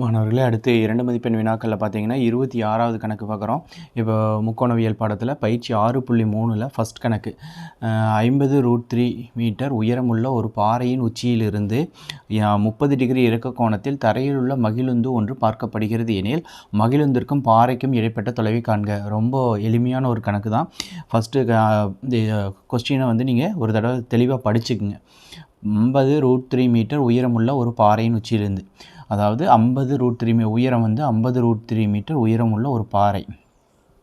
மாணவர்களே அடுத்து இரண்டு மதிப்பெண் வினாக்களில் பார்த்தீங்கன்னா இருபத்தி ஆறாவது கணக்கு பார்க்குறோம் இப்போ முக்கோணவியல் பாடத்தில் பயிற்சி ஆறு புள்ளி மூணில் ஃபஸ்ட் கணக்கு. ஐம்பது ரூட் த்ரீ மீட்டர் உயரமுள்ள ஒரு பாறையின் உச்சியிலிருந்து முப்பது டிகிரி இறக்க கோணத்தில் தரையில் உள்ள மகிழுந்து ஒன்று பார்க்கப்படுகிறது எனில் மகிழுந்திற்கும் பாறைக்கும் இடைப்பட்ட தொலைவை காண்க. ரொம்ப எளிமையான ஒரு கணக்கு தான் ஃபஸ்ட்டு கொஸ்டினை வந்து நீங்கள் ஒரு தடவை தெளிவாக படிச்சுக்குங்க. ஐம்பது ரூட் த்ரீ மீட்டர் உயரமுள்ள ஒரு பாறையின் உச்சியிலிருந்து. அதாவது ஐம்பது ரூட் த்ரீ மீ உயரம் வந்து ஐம்பது ரூட் த்ரீ மீட்டர் உயரமுள்ள ஒரு பாறை.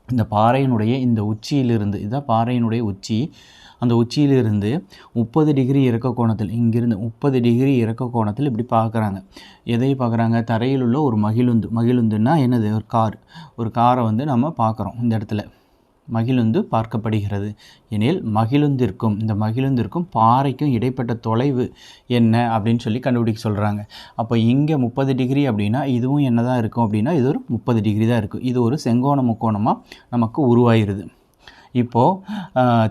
இந்த பாறையினுடைய இந்த உச்சியிலிருந்து இதுதான் பாறையினுடைய உச்சி. அந்த உச்சியிலிருந்து முப்பது டிகிரி இறக்க கோணத்தில் இங்கிருந்து முப்பது டிகிரி இறக்க கோணத்தில் இப்படி பார்க்குறாங்க. எதை பார்க்குறாங்க? தரையில் உள்ள ஒரு மகிழுந்து மகிழுந்துன்னா என்னது? ஒரு கார். ஒரு காரை வந்து நம்ம பார்க்குறோம் இந்த இடத்துல. மகிழுந்து பார்க்கப்படுகிறது. எனில் மகிழுந்திற்கும் இந்த மகிழுந்திற்கும் பாறைக்கும் இடைப்பட்ட தொலைவு என்ன அப்படின்னு சொல்லி கண்டுபிடிக்க சொல்கிறாங்க அப்போ இங்கே முப்பது டிகிரி அப்படின்னா இதுவும் என்ன தான் இருக்கும் அப்படின்னா இது ஒரு முப்பது டிகிரி தான் இருக்கும். இது ஒரு செங்கோண முக்கோணமாக நமக்கு உருவாயிருது. இப்போது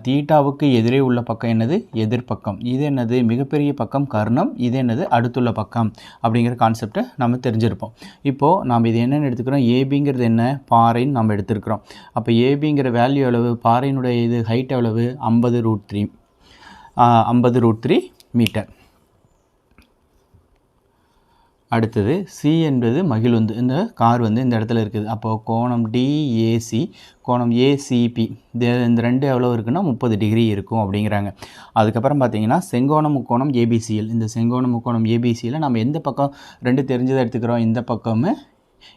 தீட்டாவுக்கு எதிரே உள்ள பக்கம் என்னது? எதிர்ப்பக்கம் இது என்னது? மிகப்பெரிய பக்கம் கர்ணம். இது என்னது? அடுத்துள்ள பக்கம். அப்படிங்கிற கான்செப்டை நம்ம தெரிஞ்சிருப்போம். இப்போது நாம் இது என்னென்னு எடுத்துக்கிறோம். ஏபிங்கிறது என்ன? பாறைன்னு நம்ம எடுத்துருக்கிறோம். அப்போ ஏபிங்கிற வேல்யூ எவ்வளவு பாறையினுடைய இது ஹைட் எவ்வளவு ஐம்பது ரூட் த்ரீ ஐம்பது ரூட் த்ரீ மீட்டர் அடுத்தது சி என்பது மகிழுந்து இந்த கார் வந்து இந்த இடத்துல இருக்குது. அப்போது கோணம் டிஏசி கோணம் ஏசிபி இந்த ரெண்டு எவ்வளோ இருக்குன்னா முப்பது டிகிரி இருக்கும் அப்படிங்கிறாங்க. அதுக்கப்புறம் பார்த்தீங்கன்னா செங்கோண முக்கோணம் ஏபிசிஎல் இந்த செங்கோண முக்கோணம் ஏபிசியில் நம்ம எந்த பக்கம் ரெண்டு தெரிஞ்சதை எடுத்துக்கிறோம் இந்த பக்கமே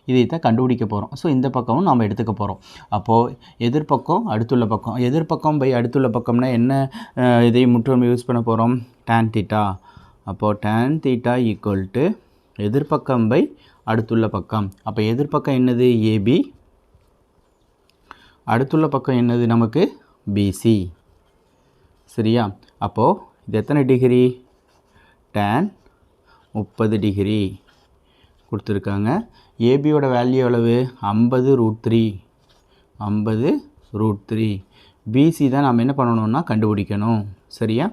இதை தான் கண்டுபிடிக்க போகிறோம் ஸோ இந்த பக்கமும் நாம் எடுத்துக்க போகிறோம் அப்போது எதிர்பக்கம் அடுத்துள்ள பக்கம். எதிர்பக்கம் பை அடுத்துள்ள பக்கம்னா என்ன இதை முற்றும் யூஸ் பண்ண போகிறோம் டேன் தீட்டா அப்போது டேன் தீட்டா ஈக்குவல் டு எதிர்பக்கம் பை அடுத்துள்ள பக்கம். அப்போ எதிர்பக்கம் என்னது? ஏபி அடுத்துள்ள பக்கம் என்னது நமக்கு? பிசி சரியா? அப்போது இது எத்தனை டிகிரி டேன் முப்பது டிகிரி கொடுத்துருக்காங்க. ஏபியோட வேல்யூ எவ்வளவு? ஐம்பது ரூட் த்ரீ ஐம்பது ரூட் த்ரீ பிசி தான் நாம் என்ன பண்ணணும்னா கண்டுபிடிக்கணும். சரியா?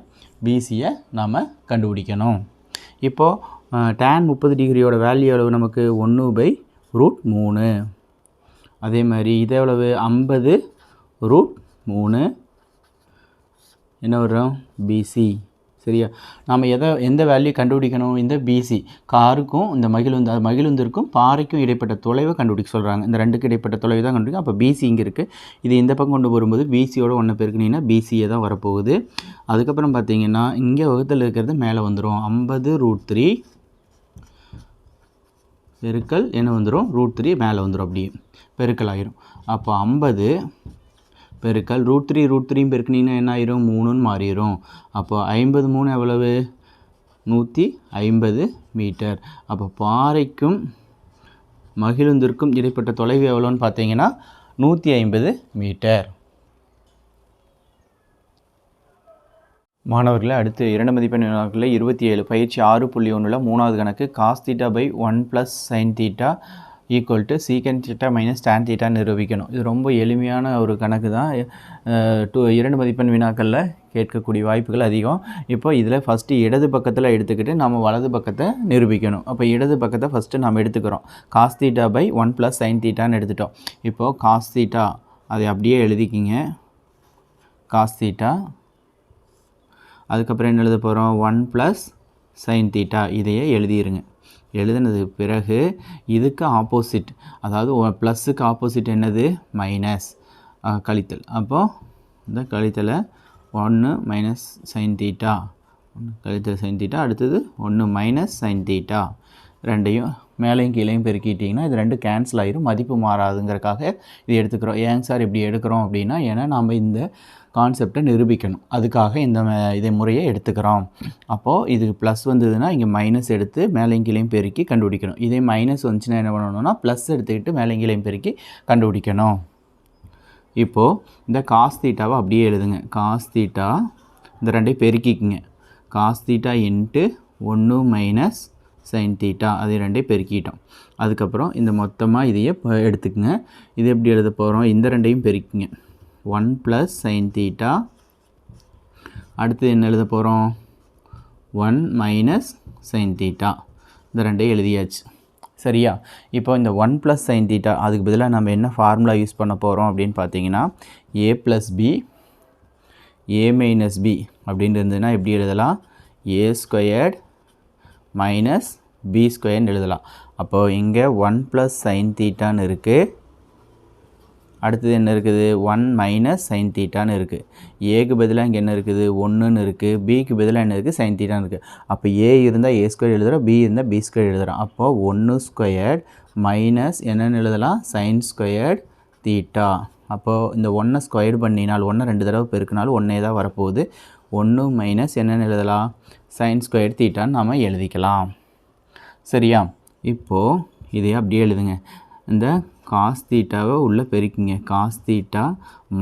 பிசியை நாம் கண்டுபிடிக்கணும். இப்போது டேன் முப்பது டிகிரியோட வேல்யூ எவ்வளவு நமக்கு ஒன்று பை ரூட் மூணு. அதே மாதிரி இது எவ்வளவு ஐம்பது ரூட் மூணு. என்ன வரும்? பிசி சரியா? நாம் எதை எந்த வேல்யூ கண்டுபிடிக்கணும்? இந்த பிசி காருக்கும் இந்த மகிழுந்து மகிழுந்திற்கும் பாறைக்கும் இடைப்பட்ட தொலைவை கண்டுபிடிக்க சொல்கிறாங்க இந்த ரெண்டுக்கு இடைப்பட்ட தொலைவு தான் கண்டுபிடிக்கும் அப்போ பிசி இங்கே இருக்குது இது இந்த பக்கம் கொண்டு வரும்போது பிசியோட ஒன்று பெருக்குனீங்கன்னா பிசியை தான் வரப்போகுது. அதுக்கப்புறம் பார்த்தீங்கன்னா இங்கே வகுத்தில் இருக்கிறது மேலே வந்துடும் ஐம்பது ரூட் த்ரீ பெருக்கல் என்ன வந்துடும் ரூட் த்ரீ மேலே வந்துடும் அப்படியே பெருக்கல் ஆயிரும் அப்போ ஐம்பது பெருக்கல் ரூட் த்ரீ ரூட் த்ரீயும் பெருக்கினீங்கன்னா என்ன ஆயிரும்? மூணுன்னு மாறிடும் அப்போ ஐம்பது மூணு எவ்வளவு? நூற்றி ஐம்பது மீட்டர். அப்போ பாறைக்கும் மகிழுந்திற்கும் இடைப்பட்ட தொலைவு எவ்வளோன்னு பார்த்தீங்கன்னா நூற்றி ஐம்பது மீட்டர். மாணவர்களை அடுத்து இரண்டு மதிப்பெண் வினாக்களில் இருபத்தி ஏழு பயிற்சி ஆறு புள்ளி ஒன்றில் மூணாவது கணக்கு cos theta by one plus sine theta equal to secant theta minus tan theta நிரூபிக்கணும். இது ரொம்ப எளிமையான ஒரு கணக்கு தான். டூ இரண்டு மதிப்பெண் வினாக்களில் கேட்கக்கூடிய வாய்ப்புகள் அதிகம். இப்போ இதில் ஃபஸ்ட்டு இடது பக்கத்தில் எடுத்துக்கிட்டு நம்ம வலது பக்கத்தை நிரூபிக்கணும். அப்போ இடது பக்கத்தை ஃபஸ்ட்டு நம்ம எடுத்துக்கிறோம். Cos theta by one plus sine தீட்டான்னு எடுத்துட்டோம். இப்போது காஸ் தீட்டா அதை அப்படியே எழுதிக்கிங்க. காஸ் தீட்டா அதுக்கப்புறம் என்ன எழுத போகிறோம் ஒன் ப்ளஸ் சைன் தீட்டா இதையே எழுதிடுங்க எழுதினது பிறகு இதுக்கு ஆப்போசிட் அதாவது ப்ளஸ்ஸுக்கு ஆப்போசிட் என்னது? மைனஸ் கழித்தல். அப்போது இந்த கழித்தலை ஒன்று மைனஸ் சைன் தீட்டா ஒன்று கழித்தல் சைன் தீட்டா அடுத்தது ஒன்று மைனஸ் சைன் தீட்டா ரெண்டையும் மேலேயும் கீழேயும் பெருக்கிட்டிங்கன்னா இது ரெண்டு கேன்சல் ஆகிரும் மதிப்பு மாறாதுங்கிறக்காக இது எடுத்துக்கிறோம். ஏங்க சார் இப்படி எடுக்கிறோம் அப்படின்னா ஏன்னா நம்ம இந்த கான்செப்டை நிரூபிக்கணும். அதுக்காக இந்த இதை முறையை எடுத்துக்கிறோம். அப்போது இது ப்ளஸ் வந்ததுன்னா இங்கே மைனஸ் எடுத்து மேலேங்கிலையும் பெருக்கி கண்டுபிடிக்கணும். இதே மைனஸ் வந்துச்சுன்னா என்ன பண்ணணும்னா ப்ளஸ் எடுத்துக்கிட்டு மேலேங்கிலையும் பெருக்கி கண்டுபிடிக்கணும். இப்போது இந்த காஸ் தீட்டாவை அப்படியே எழுதுங்க. காஸ் தீட்டா இந்த ரெண்டையும் பெருக்கிக்குங்க. காஸ் தீட்டா இன்ட்டு ஒன்று மைனஸ் சைன் தீட்டா அது ரெண்டையும் பெருக்கிட்டோம். அதுக்கப்புறம் இந்த மொத்தமாக இதையே எடுத்துக்கங்க. இது எப்படி எழுத போகிறோம் இந்த ரெண்டையும் பெருக்கிங்க. ஒன் ப்ளஸ் சைன் தீட்டா அடுத்து என்ன எழுத போகிறோம் ஒன் மைனஸ் சைன் தீட்டா இந்த ரெண்டையும் எழுதியாச்சு. சரியா? இப்போ இந்த ஒன் ப்ளஸ் சைன் தீட்டா அதுக்கு பதிலாக நம்ம என்ன ஃபார்முலா யூஸ் பண்ண போகிறோம் அப்படின்னு பார்த்தீங்கன்னா A plus B A minus B அப்படின்னு இருந்ததுன்னா எப்படி எழுதலாம்? ஏ ஸ்கொயர்ட் மைனஸ் பி ஸ்கொயர்னு எழுதலாம். அப்போது இங்கே ஒன் ப்ளஸ் சைன் தீட்டான்னு இருக்குது அடுத்தது என்ன இருக்குது? ஒன் மைனஸ் சைன் தீட்டான்னு இருக்குது ஏக்கு பதிலாக இங்கே என்ன இருக்குது? ஒன்றுன்னு இருக்குது பிக்கு பதிலாக என்ன இருக்குது சைன் தீட்டான்னு இருக்குது அப்போ ஏ இருந்தால் ஏ ஸ்கொயர் எழுதுகிறோம் பி இருந்தால் பி ஸ்கொயர் எழுதுகிறோம் அப்போது ஒன்று ஸ்கொயர்ட் மைனஸ் என்னென்னு எழுதலாம்? சைன் ஸ்கொயர்ட் தீட்டா அப்போது இந்த ஒன்றை ஸ்கொயர் பண்ணினால் ஒன்றை ரெண்டு தடவை பெருக்கினாலும் ஒன்றே தான் வரப்போகுது. ஒன்று மைனஸ் என்னென்னு எழுதலாம்? சைன் ஸ்கொயர் தீட்டான்னு நாம் எழுதிக்கலாம். சரியா? இப்போது இதையே அப்படியே எழுதுங்க. இந்த காஸ் தீட்டாவை உள்ளே பெருக்கிங்க. காஸ் தீட்டா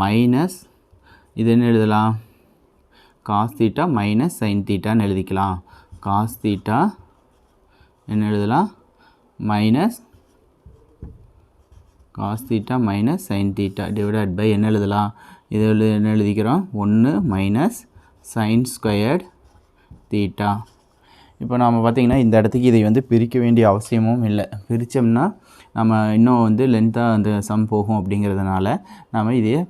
மைனஸ் இது என்ன எழுதலாம்? காஸ் தீட்டா மைனஸ் சைன் தீட்டான்னு எழுதிக்கலாம். காஸ் தீட்டா என்ன எழுதலாம்? Minus cos theta minus sine theta divided by என்ன எழுதலாம்? இது எழு- என்ன எழுதிக்கிறோம்? ஒன்று மைனஸ் சைன் ஸ்கொயர்ட் தீட்டா இப்போ நாம் பார்த்திங்கன்னா இந்த இடத்துக்கு இதை வந்து பிரிக்க வேண்டிய அவசியமும் இல்லை. பிரித்தோம்னா நம்ம இன்னும் வந்து லென்த்தாக அந்த சம் போகும் அப்படிங்கிறதுனால நாம் இதையே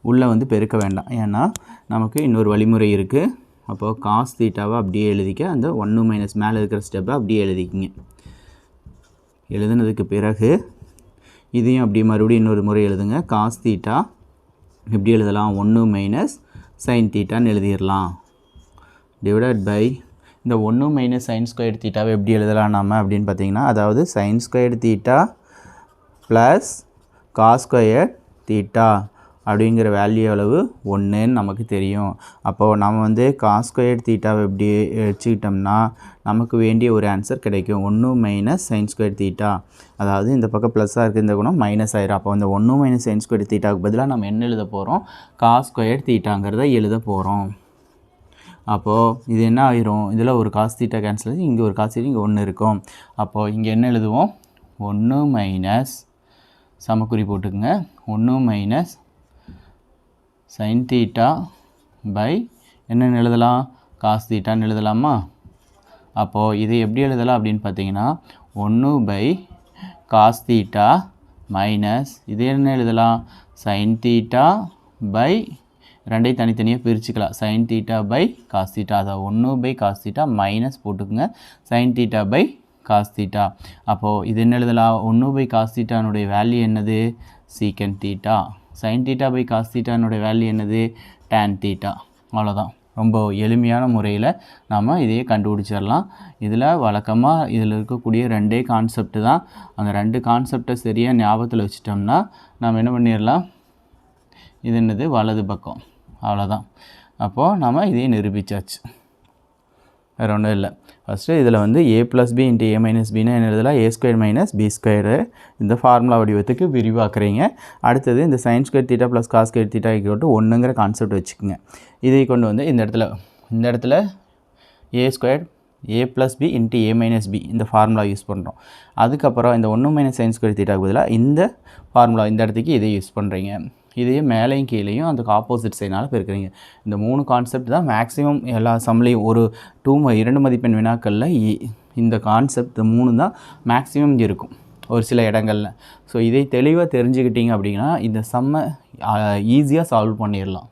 உள்ளே வந்து பெருக்க வேண்டாம். ஏன்னா நமக்கு இன்னொரு வழிமுறை இருக்குது அப்போது காஸ் தீட்டாவை அப்படியே எழுதிக்க அந்த ஒன்று மைனஸ் மேலே இருக்கிற ஸ்டெப்பை அப்படியே எழுதிக்கிங்க. எழுதுனதுக்கு பிறகு இதையும் அப்படியே மறுபடியும் இன்னொரு முறை எழுதுங்க. காஸ் தீட்டா எப்படி எழுதலாம். ஒன்று மைனஸ் சைன் தீட்டான்னு எழுதிடலாம். டிவைடட் பை இந்த ஒன்று மைனஸ் சைன் ஸ்கொயர் தீட்டாவை எப்படி எழுதலாம் நம்ம அப்படின்னு பார்த்தீங்கன்னா அதாவது sine square theta plus cos square theta அப்படிங்கிற வேல்யூ அளவு ஒன்றுன்னு நமக்கு தெரியும். அப்போது நம்ம வந்து காஸ் ஸ்கொயர் தீட்டாவை எப்படி வச்சுக்கிட்டோம்னா நமக்கு வேண்டிய ஒரு ஆன்சர் கிடைக்கும். ஒன்று மைனஸ் சைன் ஸ்கொயர் தீட்டா அதாவது இந்த பக்கம் ப்ளஸ்ஸாக இருக்குது இந்த குணம் மைனஸ் ஆயிரும். அப்போ இந்த ஒன்று மைனஸ் சைன் ஸ்கொயர் தீட்டாவுக்கு பதிலாக நம்ம என்ன எழுத போகிறோம் காஸ் தீட்டாங்கிறத எழுத போகிறோம் அப்போது இது என்ன ஆயிரும்? இதில் ஒரு காசு தீட்டா கேன்சல் ஆகி இங்கே ஒரு காசு இங்கே ஒன்று இருக்கும். அப்போது இங்கே என்ன எழுதுவோம்? ஒன்று மைனஸ் சமக்குறி போட்டுக்குங்க. ஒன்று மைனஸ் சைன் தீட்டா பை என்னென்னு எழுதலாம்? காசு தீட்டான்னு எழுதலாமா? அப்போது இது எப்படி எழுதலாம் அப்படின்னு பார்த்தீங்கன்னா ஒன்று பை காஸ் தீட்டா மைனஸ் இது என்ன எழுதலாம்? சைன் தீட்டா பை ரெண்டையும் தனித்தனியாக பிரிச்சுக்கலாம். Sine theta by cos theta அதாவது ஒன்று பை காஸ் தீட்டா மைனஸ் போட்டுக்குங்க. Sine theta by cos theta அப்போது இது என்ன எழுதலாம்? ஒன்று பை காஸ் தீட்டானுடைய வேல்யூ என்னது? Secant theta sine theta by cos தீட்டானுடைய value என்னது? டேன் தீட்டா அவ்வளோதான் ரொம்ப எளிமையான முறையில் நாம் இதையே கண்டுபிடிச்சிடலாம். இதில் வழக்கமாக இதில் இருக்கக்கூடிய ரெண்டே கான்செப்ட் தான். அந்த ரெண்டு கான்செப்டை சரியாக ஞாபகத்தில் வச்சிட்டோம்னா நாம் என்ன பண்ணிடலாம்? இது என்னது? வலது பக்கம். அவ்வளோதான் அப்போது நாம் இதையே நிரூபித்தாச்சு வேறு ஒன்றும் இல்லை. ஃபஸ்ட்டு இதில் வந்து A plus B into A minus பினா என்ன எழுதலாம்? A square minus B square இந்த ஃபார்முலா வடிவத்துக்கு விரிவாக்குறீங்க. அடுத்தது இந்த sine square theta plus cos square theta equal to ஒன்றுங்கிற concept வச்சுக்கோங்க. இதை கொண்டு வந்து இந்த இடத்துல இந்த இடத்துல A square A plus B into A minus B இந்த ஃபார்முலா யூஸ் பண்ணுறோம் அதுக்கப்புறம் இந்த ஒன்று மைனஸ் சயின்ஸ் ஸ்கொயர் தீட்டாக்கு பதிலாக இந்த ஃபார்முலா இந்த இடத்துக்கு இதை யூஸ் பண்ணுறீங்க இதையும் மேலேயும் கீழேயும் அதுக்கு ஆப்போசிட் சைனால் பெருக்கிறீங்க. இந்த மூணு கான்செப்ட் தான் மேக்ஸிமம் எல்லா சம்லேயும் ஒரு டூ ம இரண்டு மதிப்பெண் வினாக்களில் இ- இந்த கான்செப்ட் மூணு தான் மேக்ஸிமம் இருக்கும். ஒரு சில இடங்களில். ஸோ இதை தெளிவாக தெரிஞ்சுக்கிட்டீங்க அப்படின்னா இந்த சம்மை ஈஸியாக சால்வ் பண்ணிடலாம்.